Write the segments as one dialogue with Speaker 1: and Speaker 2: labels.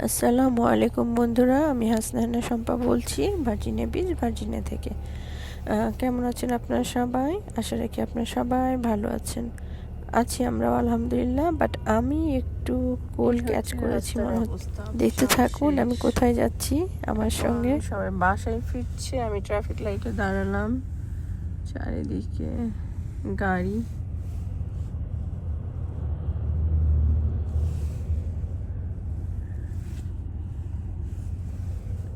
Speaker 1: আসসালামু আলাইকুম বন্ধুরা আমি হাসনাহানা শম্পা বলছি ভার্জিনিয়া বিচ ভার্জিনিয়া থেকে। কেমন আছেন আপনারা সবাই? আশা রাখি আপনারা সবাই ভালো আছেন। আছি আমরাও আলহামদুলিল্লাহ বাট আমি একটু কোল ক্যাচ করেছি মনে হচ্ছে। দেখতে থাকুন আমি কোথায় যাচ্ছি আমার সঙ্গে।
Speaker 2: সবাই বাসায় ফিরছে আমি ট্রাফিক লাইটে দাঁড়ালাম। চারিদিকে গাড়ি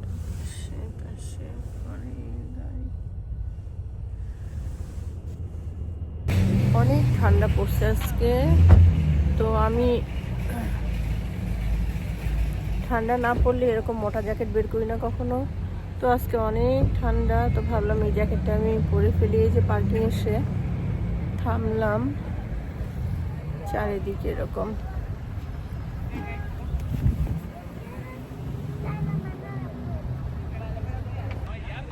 Speaker 2: পাশে পাশে অনেক গাড়ি। অনেক ঠান্ডা পড়ছে আজকে। তো আমি ঠান্ডা না পড়লে এরকম মোটা জ্যাকেট বের করি না কখনো। তো আজকে অনেক ঠান্ডা, তো ভাবলাম এই জ্যাকেটটা আমি পরে ফেলি যে পার্কিং এসে। থামলাম। চারিদিকে এরকম।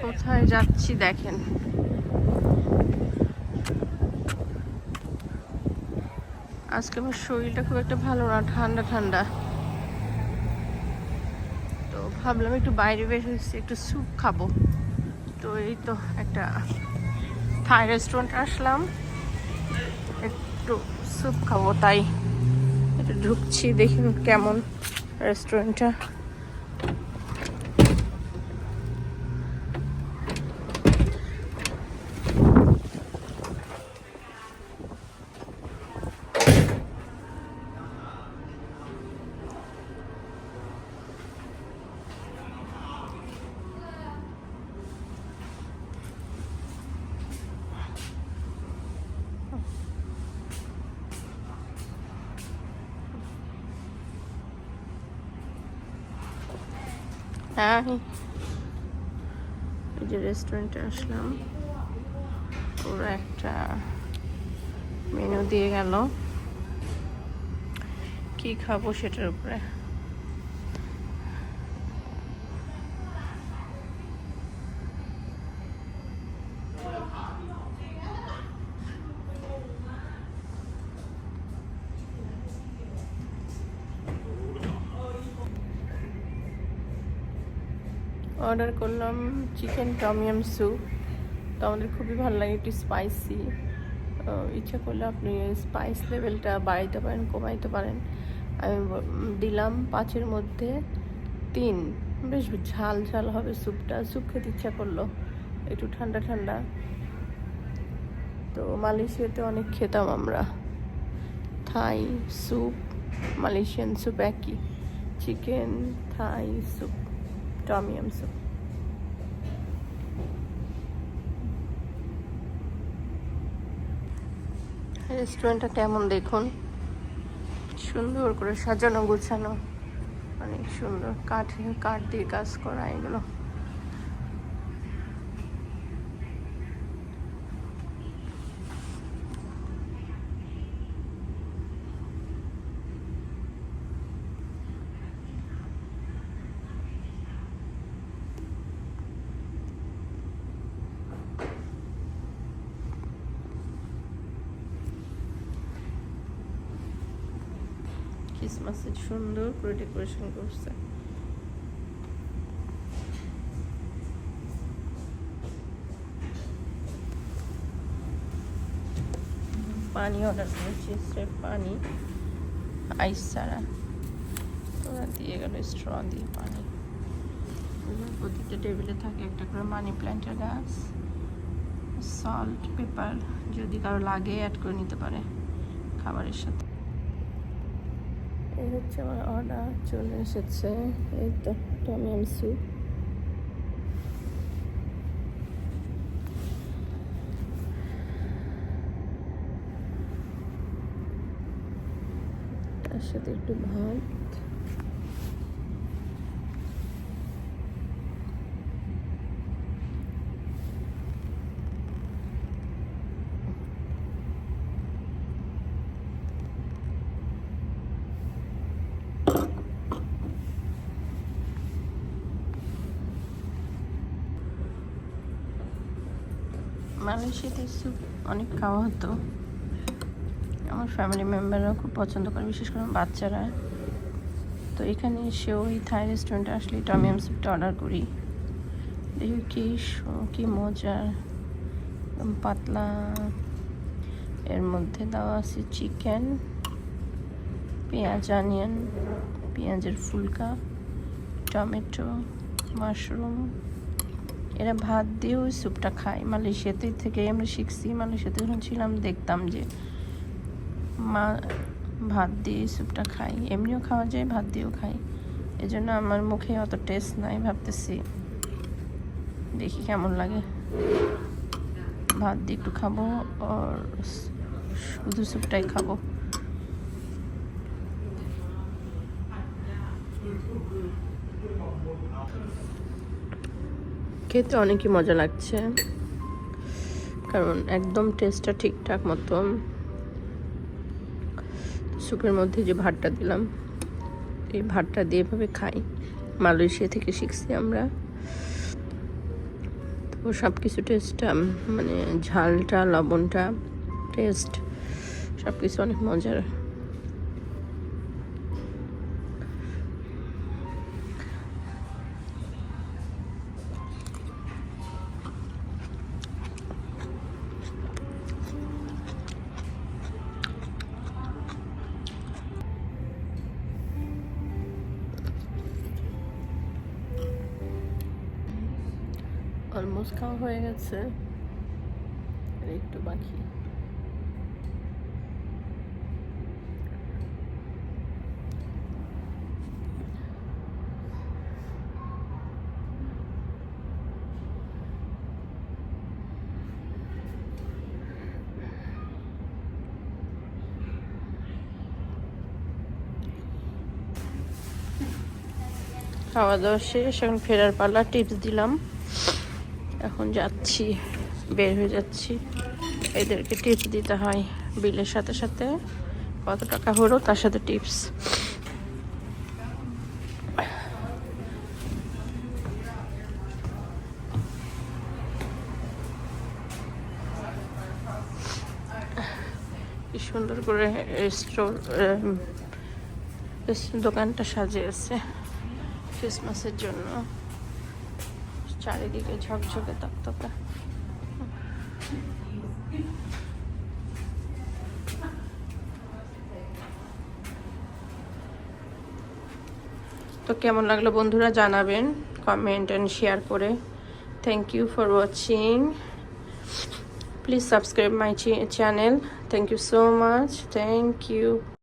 Speaker 2: কোথায় যাচ্ছি দেখেন। আজকে আমার শরীরটা খুব একটা ভালো না, ঠান্ডা ঠান্ডা। তো ভাবলাম একটু বাইরে বের হয়েছি, একটু স্যুপ খাব। তো এই তো একটা থাই রেস্টুরেন্ট আসলাম, একটু স্যুপ খাব, তাই। একটু ঢুকছি, দেখি কেমন রেস্টুরেন্টটা। হ্যাঁ। এই যে রেস্টুরেন্টে আসলাম। পুরো একটা মেনু দিয়ে গেল। কি খাব সেটার উপরে? অর্ডার করলাম চিকেন টমিয়াম স্যুপ। তো আমাদের খুবই ভালো লাগে, একটু স্পাইসি ইচ্ছা করলে আপনি স্পাইস লেভেলটা বাড়াইতে পারেন, কমাইতে পারেন। আমি দিলাম পাঁচের মধ্যে তিন। বেশ ঝাল ঝাল হবে স্যুপটা, স্যুপ খেতে ইচ্ছা করল, একটু ঠান্ডা ঠান্ডা। তো মালয়েশিয়াতে অনেক খেতাম আমরা। থাই স্যুপ, মালয়েশিয়ান স্যুপ একই। Chicken, Thai soup. Tom yum soup রেস্টুরেন্টটা কেমন দেখুন? সুন্দর করে সাজানো, গোছানো। অনেক সুন্দর। কাঠ কাঠ দিয়ে কাজ করা, এগুলো। ক্রিসমাসের সুন্দর করে ডেকোরেশন করছে। পানি অর্ডার করেছি স্রেফ পানি আইস ছাড়া। ওরা দিয়ে গেল স্ট্র দিয়ে পানি। প্রতিটা টেবিলে থাকে একটা করে মানি প্ল্যান্টের গাছ সল্ট পেপার যদি কারও লাগে অ্যাড করে নিতে পারে খাবারের সাথে। এই হচ্ছে আমার অর্ডার চলে এসেছে। এই তো টমিয়াম স্যুপ তার সাথে একটু ভাত। মালয়েশিয়াতে স্যুপ অনেক খাওয়া হতো। আমার ফ্যামিলি মেম্বাররা খুব পছন্দ করে, বিশেষ করে বাচ্চারা। তো এখানে এসেও এই থাই রেস্টুরেন্টে আসলে টমিয়াম স্যুপটা অর্ডার করি। দেখি কি কী মজার পাতলা। এর মধ্যে দেওয়া আছে চিকেন পেঁয়াজ অনিয়ন পেঁয়াজের ফুলকা, টমেটো মাশরুম এরা ভাত দিয়েও স্যুপটা খায়। মালয়েশিয়াতে থেকে আমরা শিখছি, মালয়েশিয়াতে যখন ছিলাম দেখতাম যে মা ভাত দিয়ে স্যুপটা খাই এমনিও খাওয়া যায়, ভাত দিয়েও খাই এজন্য আমার মুখে অত টেস্ট নাই, ভাবতেছি দেখি কেমন লাগে। ভাত দিয়ে একটু খাব আর শুধু স্যুপটাই খাব। খেতে অনেকই মজা লাগছে। কারণ একদম টেস্টটা ঠিকঠাক মতো। স্যুপের মধ্যে যে ভাতটা দিলাম, এই ভাতটা দিয়ে এভাবে খাই। মালয়েশিয়া থেকে শিখছি আমরা। তো সব কিছু টেস্টটা মানে ঝালটা, লবণটা টেস্ট সব কিছু অনেক মজার। অলমোস্ট খাওয়া হয়ে গেছে। আর একটু বাকি। খাওয়া দাওয়া শেষ, এখন ফেরার পালা টিপস দিলাম। এখন যাচ্ছি, বের হয়ে যাচ্ছি। এদেরকে টিপস দিতে হয় বিলের সাথে সাথে। কত টাকা হলো? তার সাথে টিপস কি সুন্দর করে স্টোর দোকানটা সাজিয়েছে ক্রিসমাসের জন্য। চারিদিকে ঝকঝকে তকতকা। তো কেমন লাগল বন্ধুরা জানাবেন কমেন্ট অ্যান্ড শেয়ার করে। Thank you for watching please subscribe my channel thank you so much thank you